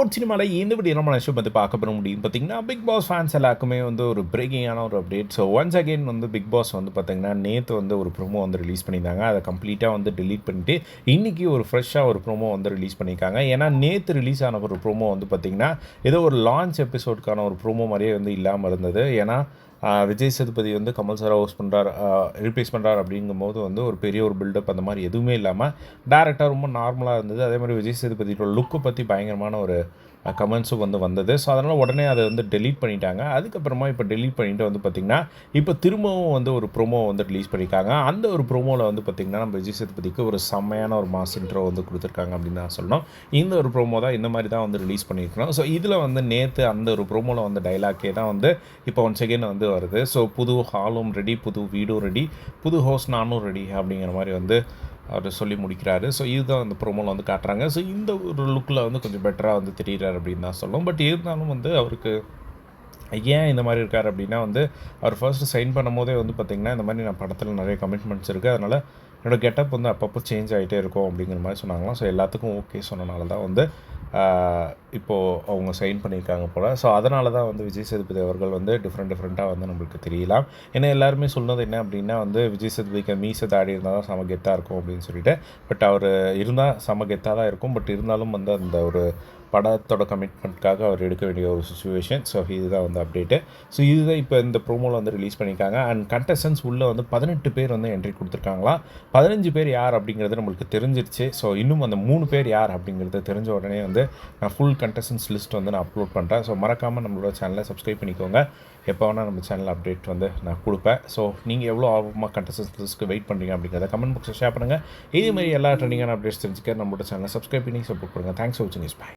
Sports சினிமாவில் இந்த video நம்ம விஷயம் பற்றி பார்க்க போகிற முடியும் பார்த்தீங்கன்னா பிக் பாஸ் ஃபேன்ஸ் எல்லாருக்குமே வந்து ஒரு பிரேக்கிங்கான ஒரு அப்டேட் ஸோ ஒன்ஸ் அகெயின் வந்து பிக் பாஸ் வந்து பார்த்திங்கன்னா நேற்று வந்து ஒரு ப்ரோமோ வந்து ரிலீஸ் பண்ணியிருந்தாங்க. அதை கம்ப்ளீட்டாக வந்து டிலீட் பண்ணிட்டு இன்றைக்கி ஒரு ஃப்ரெஷ்ஷாக ஒரு ப்ரோமோ வந்து ரிலீஸ் பண்ணியிருக்காங்க. ஏன்னா நேற்று ரிலீஸ் ஆன ஒரு ப்ரோமோ வந்து பார்த்தீங்கன்னா ஏதோ ஒரு லான்ச் எபிசோடுக்கான ஒரு ப்ரோமோ மாதிரியே வந்து இல்லாமல் இருந்தது. ஏன்னா விஜய் சேதுபதி வந்து கமல் சாரை ஹோஸ்ட் பண்ணுறார் ரீப்ளேஸ் பண்ணுறார் அப்படிங்கும்போது வந்து ஒரு பெரிய ஒரு பில்டப் அந்த மாதிரி எதுவுமே இல்லாமல் டேரெக்டாக ரொம்ப நார்மலாக இருந்தது. அதே மாதிரி விஜய் சேதுபதியோட லுக்கை பற்றி பயங்கரமான ஒரு கமெண்ட்ஸும் வந்து வந்தது. ஸோ அதனால் உடனே அதை வந்து டெலீட் பண்ணிட்டாங்க. அதுக்கப்புறமா இப்போ டெலீட் பண்ணிட்டு வந்து பார்த்திங்கன்னா இப்போ திரும்பவும் வந்து ஒரு ப்ரோமோ வந்து ரிலீஸ் பண்ணியிருக்காங்க அந்த ஒரு ப்ரோமோவில் வந்து பார்த்திங்கன்னா நம்ம விஜய் சேதுபதிக்கு ஒரு செம்மையான ஒரு மாஸ் இன்ட்ரோ வந்து கொடுத்துருக்காங்க அப்படின்னு நான் சொல்லணும். இந்த ஒரு ப்ரோமோ தான் இந்த மாதிரி தான் வந்து ரிலீஸ் பண்ணியிருக்கணும். ஸோ இதில் வந்து நேற்று அந்த ஒரு ப்ரோமோவில் வந்து டைலாக்கே தான் வந்து இப்போ ஒன் செகண்ட் வந்து வருது. ஸோ புது ஹாலும் ரெடி புது வீடும் ரெடி புது ஹவுஸ் நானும் ரெடி அப்படிங்கிற மாதிரி வந்து அவர் சொல்லி முடிக்கிறாரு. ஸோ இதுதான் அந்த ப்ரோமோவில் வந்து காட்டுறாங்க. ஸோ இந்த ஒரு லுக்கில் வந்து கொஞ்சம் பெட்டராக வந்து தெரிகிறார் அப்படின்னு தான் சொல்லும் பட் இருந்தாலும் வந்து அவருக்கு ஏன் இந்த மாதிரி இருக்கார் அப்படின்னா வந்து அவர் ஃபர்ஸ்ட் சைன் பண்ணும்போதே வந்து பார்த்திங்கன்னா இந்த மாதிரி நான் படத்தில் நிறைய கமிட்மெண்ட்ஸ் இருக்குது அதனால் என்னோடய கெட்டப் வந்து அப்பப்போ சேஞ்ச் ஆகிட்டே இருக்கும் அப்படிங்கிற மாதிரி சொன்னாங்களாம். ஸோ எல்லாத்துக்கும் ஓகே சொன்னனால தான் வந்து இப்போது அவங்க சைன் பண்ணியிருக்காங்க போல். ஸோ அதனால தான் வந்து விஜய் சேதுபதி அவர்கள் வந்து டிஃப்ரெண்ட் டிஃப்ரெண்ட்டாக வந்து நம்மளுக்கு தெரியலாம். ஏன்னா எல்லாருமே சொன்னது என்ன அப்படின்னா வந்து விஜய் சேதுபதிக்கு மீசை தாடி இருந்தால் தான் செம கெத்தாக இருக்கும் அப்படின்னு சொல்லிட்டு. பட் அவர் இருந்தால் செம கெத்தாக தான் இருக்கும். பட் இருந்தாலும் வந்து அந்த ஒரு படத்தோட கமிட்மெண்ட்காக அவர் எடுக்க வேண்டிய ஒரு சுச்சுவேஷன் ஸோ இதுதான் வந்து அப்டேட்டு ஸோ இதுதான் இப்போ இந்த ப்ரோமோவில் வந்து ரிலீஸ் பண்ணியிருக்காங்க. அண்ட் கண்டஸ்டன்ஸ் உள்ளே வந்து பதினெட்டு பேர் வந்து என்ட்ரி கொடுத்துருக்காங்களா? பதினஞ்சு பேர் யார் அப்படிங்கிறது நம்மளுக்கு தெரிஞ்சிருச்சு. ஸோ இன்னும் அந்த மூணு பேர் யார் அப்படிங்கிறது தெரிஞ்ச உடனே வந்து நான் ஃபுல் கண்டஸ்டன்ஸ் லிஸ்ட் வந்து நான் அப்லோட் பண்ணுறேன் ஸோ மறக்காமல் நம்மளோட சேனலை சப்ஸ்கிரைப் பண்ணிக்கோங்க. எப்போ வேணால் நம்ம சேனல் அப்டேட் வந்து நான் கொடுப்பேன். ஸோ நீங்கள் எவ்வளோ ஆர்வமாக கண்டஸ்டன்ஸ் லிஸ்ட்டுக்கு வெயிட் பண்ணுறீங்க அப்படிங்கிறத கமெண்ட் பாக்ஸில் ஷேர் பண்ணுங்கள் இதே மாதிரி எல்லா ட்ரெண்டிங்கான அப்டேட்ஸ் தெரிஞ்சுக்க நம்மளோட சேனலை சப்ஸ்கிரைப் பண்ணி சப்போர்ட் பண்ணுங்கள் தேங்க்ஸ் ஃபார் வாட்சிங் இஸ் பை